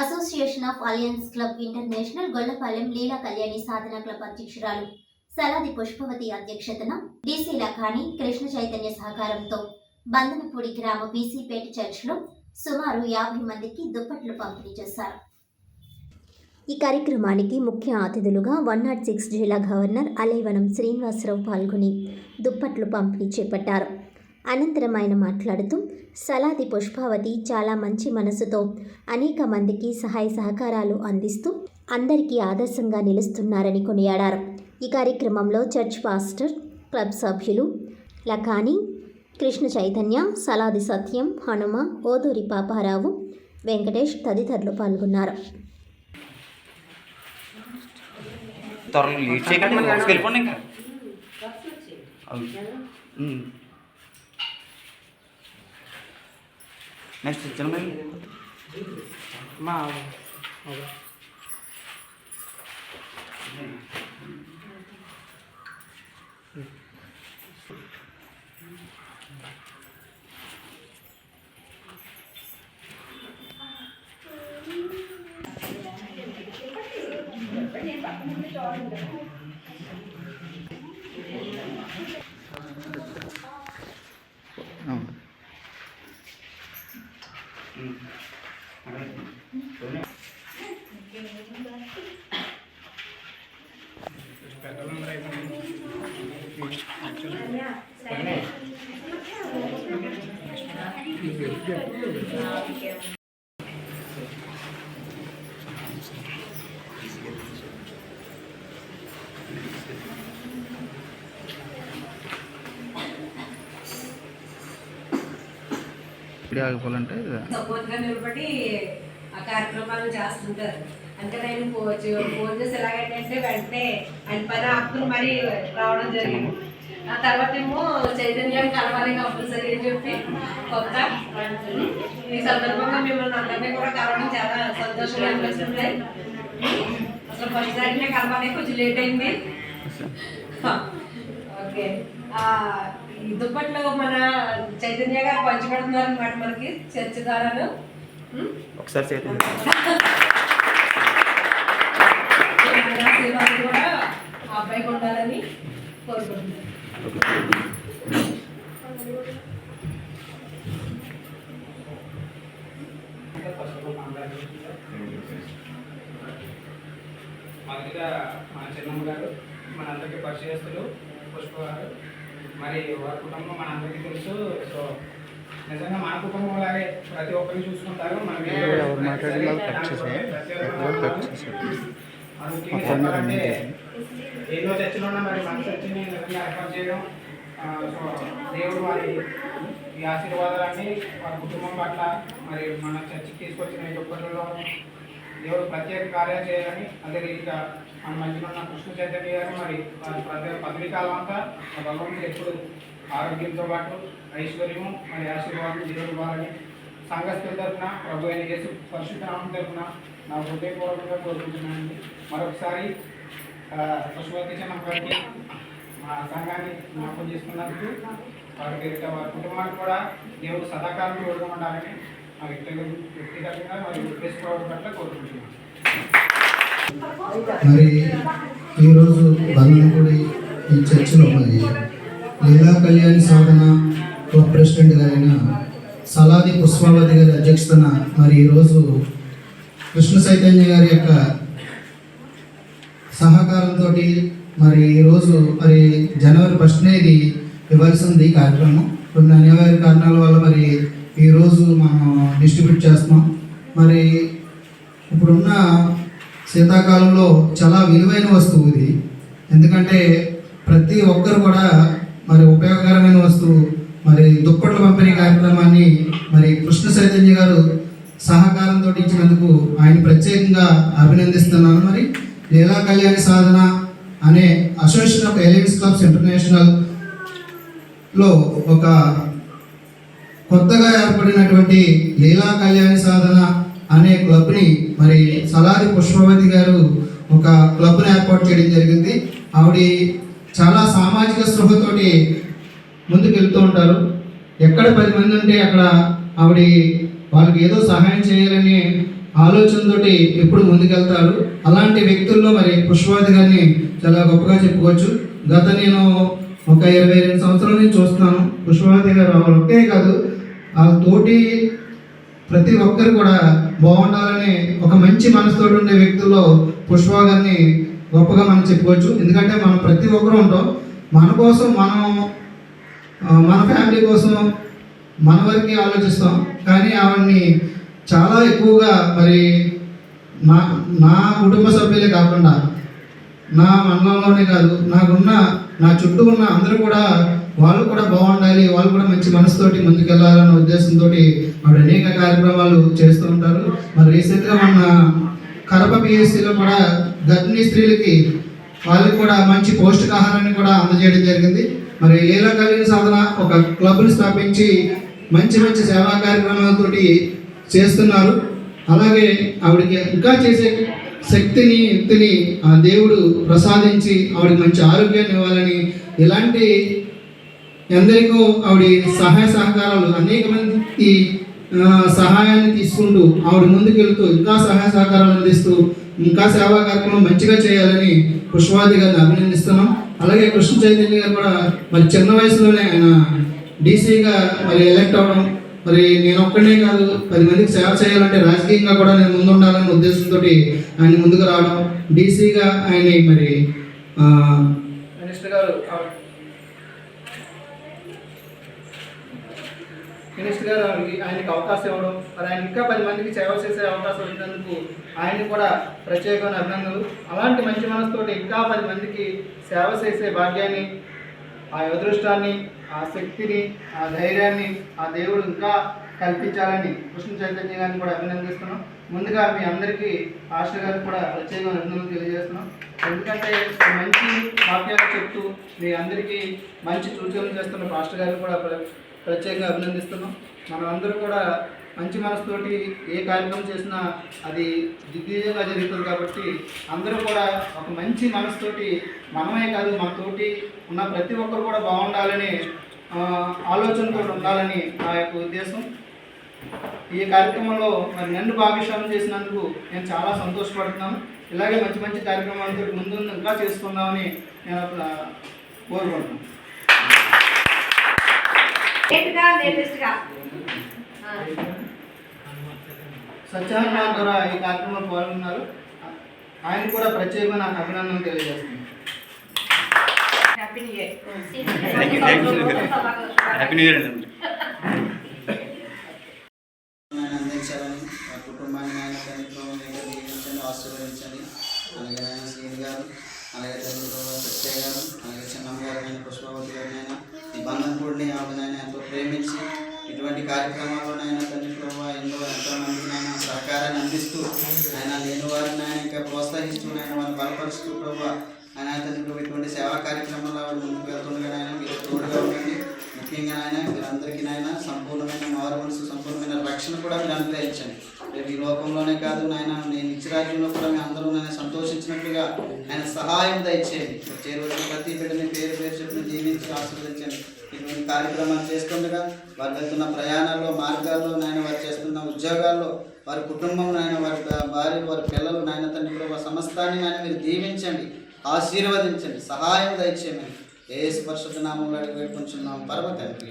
Association of alliance club international Gollapalem Leela Kalyani Sadhana club అధ్యక్షురాలు సలాది పుష్పవతి అధ్యక్షతన DC Lakhani Krishna Chaitanya సహకారంతో బందనపూడి గ్రామ బీసీపేట చర్చ్లో సుమారు యాభై మందికి దుప్పట్లు పంపిణీ చేశారు. ఈ కార్యక్రమానికి ముఖ్య అతిథులుగా వన్ నాట్ సిక్స్ జిల్లా గవర్నర్ అలైవనం శ్రీనివాసరావు పాల్గొని దుప్పట్లు పంపిణీ చేపట్టారు. అనంతరం ఆయన మాట్లాడుతూ సలాది పుష్పావతి చాలా మంచి మనసుతో అనేక మందికి సహాయ సహకారాలు అందిస్తూ అందరికీ ఆదర్శంగా నిలుస్తున్నారని కొనియాడారు. ఈ కార్యక్రమంలో చర్చ్ పాస్టర్ క్లబ్ సభ్యులు లఖాని కృష్ణ చైతన్య సలాది సత్యం హనుమ ఓదూరి పాపారావు వెంకటేష్ తదితరులు పాల్గొన్నారు. త్వరగా లేట్ చేయకండి. వెళ్ళిపోండి ఇంకా. అవి. ఉమ్. నెక్స్ట్ చిన్న మా ఇప్పుడే ఆగిపోవాలంటే సపోర్ట్గా నిలబడి ఆ కార్యక్రమాలు చేస్తుంటారు. అంటే నేను ఫోన్ ఫోన్ చేసి ఎలాగంటే వెంటనే ఆయన పని ఆపుకుని మరీ రావడం జరిగింది. ఆ తర్వాత ఏమో చైతన్యం కలవాలి కంపల్సరీ అని చెప్పి కొత్త. ఈ సందర్భంగా మిమ్మల్ని అందరినీ కూడా కలవడం చాలా సంతోషంగా అనిపిస్తుంది. అసలు ఫస్ట్ సారినే కలవాలి కొంచెం లేట్ అయింది. ఓకే. ఈ దుప్పట్లో మన చైతన్య గారు పంచిపెడుతున్నారు అనమాట మనకి చర్చ ద్వారాను. ఉం? ఒకసారి చేతి మన ఆశీర్వాదం కూడా ఆ అబ్బాయికి ఉండాలని కోరుకుంటున్నాను మొదటిగా మన చిన్నమ్మ గారు మనందరికీ పరిచయస్తులు పుష్ప గారు మరి వారి కుటుంబం మనందరికీ తెలుసు. సో నిజంగా మన కుటుంబం లాగే ప్రతి ఒక్కరిని చూసుకుంటారు చెప్పాలంటే ఏదో చర్చలో ఉన్న మరి మన చర్చని నిజంగా ఏర్పాటు చేయడం. సో దేవుడు వారి ఈ ఆశీర్వాదాలన్నీ వారి కుటుంబం పట్ల మరి మన చర్చికి తీసుకొచ్చిన ఈ దుప్పట్లలో దేవుడు ప్రత్యేక కార్యాలు చేయాలని అదే రీతిగా మన మధ్యలో ఉన్న కృష్ణ చైతన్య గారు మరి వారి ప్రతి పదవి కాలం అంతా భగవంతుడు ఎప్పుడు ఆరోగ్యంతో పాటు ఐశ్వర్యము మరి ఆశీర్వాదం దేవుడు ఇవ్వాలని సంఘస్థుల తరఫున ప్రభు అయిన చేసి పరిశుద్ధనామం తరఫున నా హృదయపూర్వకంగా కోరుకుంటున్నానండి. మరొకసారి ఆ, పశుపతి మా సంఘాన్ని జ్ఞాపకం చేసుకున్నందుకు వారి వారి కుటుంబానికి కూడా దేవుడు సదాకాలం తోడుగా మా వ్యక్తిగత వ్యక్తిగతంగా మరియు పట్ల కోరుకుంటున్నాను. మరి ఈరోజు బంధనపూడి ఈ చర్చిలో మరి లీలా కళ్యాణి సాధన క్లబ్ ప్రెసిడెంట్ గారైన సలాది పుష్పావతి గారి అధ్యక్షతన మరి ఈరోజు కృష్ణ చైతన్య గారి యొక్క సహకారంతో మరి ఈరోజు మరి జనవరి ఫస్ట్నే ఇది ఇవ్వాల్సింది ఈ కార్యక్రమం. కొన్ని అనివార్య కారణాల వల్ల మరి ఈరోజు మనం డిస్ట్రిబ్యూట్ చేస్తున్నాం. మరి ఇప్పుడున్న శీతాకాలంలో చాలా విలువైన వస్తువు ఇది. ఎందుకంటే ప్రతి ఒక్కరు కూడా మరి ఉపయోగకరమైన వస్తువు మరి దుప్పట్ల పంపిణీ కార్యక్రమాన్ని మరి కృష్ణ చైతన్య గారు సహకారంతో ఇచ్చినందుకు ఆయన ప్రత్యేకంగా అభినందిస్తున్నాను. మరి లీలా కళ్యాణి సాధన అనే అసోసియేషన్ ఆఫ్ ఎలియన్స్ క్లబ్స్ ఇంటర్నేషనల్లో ఒక కొత్తగా ఏర్పడినటువంటి లీలా కళ్యాణ సాధన అనే క్లబ్ని మరి సలాది పుష్పవతి గారు ఒక క్లబ్ని ఏర్పాటు చేయడం జరిగింది. ఆవిడ చాలా సామాజిక స్పృహతోటి ముందుకు వెళ్తూ ఉంటారు. ఎక్కడ పది మంది ఉంటే అక్కడ ఆవిడ వాళ్ళకి ఏదో సహాయం చేయాలని ఆలోచనతోటి ఎప్పుడు ముందుకెళ్తారు. అలాంటి వ్యక్తుల్లో మరి పుష్పవతి గారిని చాలా గొప్పగా చెప్పుకోవచ్చు. గత నేను ఒక ఇరవై రెండు సంవత్సరాల నుంచి చూస్తున్నాను. పుష్పవతి గారు ఒకే కాదు ఆ తోటి ప్రతి ఒక్కరు కూడా బాగుండాలని ఒక మంచి మనసుతోటి ఉండే వ్యక్తుల్లో పుష్ప గారిని గొప్పగా మనం చెప్పుకోవచ్చు. ఎందుకంటే మనం ప్రతి ఒక్కరు ఉంటాం. మన కోసం మనం మన ఫ్యామిలీ కోసం మన వారికి ఆలోచిస్తాం. కానీ ఆవిడ్ని చాలా ఎక్కువగా మరి నా నా కుటుంబ సభ్యులే కాకుండా నా మండలంలోనే కాదు నాకున్న నా చుట్టూ ఉన్న అందరూ కూడా వాళ్ళు కూడా బాగుండాలి వాళ్ళు కూడా మంచి మనసుతోటి ముందుకెళ్ళాలన్న ఉద్దేశంతో ఆవిడ అనేక కార్యక్రమాలు చేస్తూ ఉంటారు. మరి రీసెంట్గా మన కడప పిఎస్సిలో కూడా గర్భిణీ స్త్రీలకి వాళ్ళకి కూడా మంచి పౌష్టికాహారాన్ని కూడా అందజేయడం జరిగింది. మరి లీలా కలిగిన సాధన ఒక క్లబ్ని స్థాపించి మంచి మంచి సేవా కార్యక్రమాలతోటి చేస్తున్నారు. అలాగే ఆవిడకి ఇంకా చేసే శక్తిని యుక్తిని ఆ దేవుడు ప్రసాదించి ఆవిడకి మంచి ఆరోగ్యాన్ని ఇవ్వాలని ఇలాంటి ఎందరికో ఆవిడ సహాయ సహకారాలు అనేక మంది సహాయాన్ని తీసుకుంటూ ఆవిడ ముందుకెళ్తూ ఇంకా సహాయ సహకారాలు అందిస్తూ ఇంకా సేవా కార్యక్రమం మంచిగా చేయాలని పుష్పాది గారిని అభినందిస్తున్నాం. అలాగే కృష్ణ చైతన్య గారు కూడా మరి చిన్న వయసులోనే ఆయన డీసీగా మరి ఎలక్ట్ అవ్వడం మరి నేను ఒక్కడే కాదు పది మందికి సేవ చేయాలంటే రాజకీయంగా కూడా నేను ముందుండాలనే ఉద్దేశంతో ఆయన ముందుకు రావడం డీసీగా ఆయన మరి మినిస్టర్ గారు ఆ- మినిస్టర్ గారు ఆయనకి- అవకాశం ఇవ్వడం మరి ఆయన ఇంకా పది మందికి సేవ చేసే అవకాశం ఇచ్చినందుకు ఆయన కూడా ప్రత్యేకమైన అభినందనలు. అలాంటి మంచి మనసుతో ఇంకా పది మందికి సేవ చేసే భాగ్యాన్ని ఆ అదృష్టాన్ని ఆ శక్తిని ఆ ధైర్యాన్ని ఆ దేవుడు ఇంకా కల్పించాలని కృష్ణ చైతన్య గారిని కూడా అభినందిస్తున్నాం. ముందుగా మీ అందరికీ ఆశ గారికి కూడా ప్రత్యేకమైన అభినందనలు తెలియజేస్తున్నాం. ఎందుకంటే మంచి వాక్యాలు చెప్తూ మీ అందరికీ మంచి సూచనలు చేస్తున్న పాస్టర్ గారికి కూడా ప్రత్యేకంగా అభినందిస్తున్నాం. మనం అందరూ కూడా మంచి మనసుతోటి ఏ కార్యక్రమం చేసినా అది దిగ్విజయంగా జరుగుతుంది కాబట్టి అందరూ కూడా ఒక మంచి మనసుతోటి మనమే కాదు మనతోటి ఉన్న ప్రతి ఒక్కరు కూడా బాగుండాలని ఆలోచన ఆలోచనతో ఉండాలని నా యొక్క ఉద్దేశం. ఈ కార్యక్రమంలో మరి నన్ను భాగస్వామ్యం చేసినందుకు నేను చాలా సంతోషపడుతున్నాను. ఇలాగే మంచి మంచి కార్యక్రమాలతో ముందు ముందు ఇంకా చేసుకుందామని నేను కోరుకుంటున్నాను. లేట్గా లేటెస్ట్గా సత్యనారాయణ ద్వారా ఈ కార్యక్రమంలో పాల్గొన్నారు. ఆయన కూడా ప్రత్యేకమైన అభినందనలు తెలియజేస్తున్నాను అందించాలని ఆ కుటుంబాన్ని ఆయన దీవించండి ఆశీర్వదించండి అలాగే ఆయన శ్రీని గారు అలాగే సత్య గారు అలాగే చిన్నమ్మ గారు ఆయన పుష్పవతి గారిని బంధకుడిని ఈ ఎంతో ప్రేమించి ఇటువంటి కార్యక్రమాల్లోనైనా తండ్రి ప్రభావ ఎన్నో ఎంతో మందికి ఆయన సహకారాన్ని అందిస్తూ ఆయన లేని వారిని ఆయన ఇంకా ప్రోత్సహిస్తూ ఆయన వారిని బలపరుస్తూ ప్రభావ ఆయన తండ్రి ప్రభు ఇటువంటి సేవా కార్యక్రమాల్లో ఆవిడ ముందుకు వెళ్తుండగా ఆయన మీరు తోడుగా ఉండండి. ముఖ్యంగా ఆయన మీరందరికీ నాయన సంపూర్ణమైన మారు మనసు సంపూర్ణమైన రక్షణ కూడా మీరు అనుగ్రహించండి. రేపు ఈ లోకంలోనే కాదు నాయన నేను నిత్యరాజ్యంలో కూడా మీ అందరూ నేను సంతోషించినట్లుగా ఆయన సహాయం దయచేయండి. వచ్చే రోజు ప్రతి బిడ్డని పేరు పేరు చెప్పిన జీవించి ఆశీర్వదించండి. ఇటువంటి కార్యక్రమాలు చేస్తుండగా వారు వెళ్తున్న ప్రయాణాల్లో మార్గాల్లో నాయన వారు చేస్తున్న ఉద్యోగాల్లో వారి కుటుంబం నాయన వారి భార్య వారి పిల్లలు నాయన తండ్రి ప్రభు సమస్తాన్ని నాయన మీరు దీవించండి ఆశీర్వదించండి సహాయం దయచేయమని. ఏ పరిశుద్ధ నామంలో అడిగి వేడుకుంటున్నాం పర్వతండి.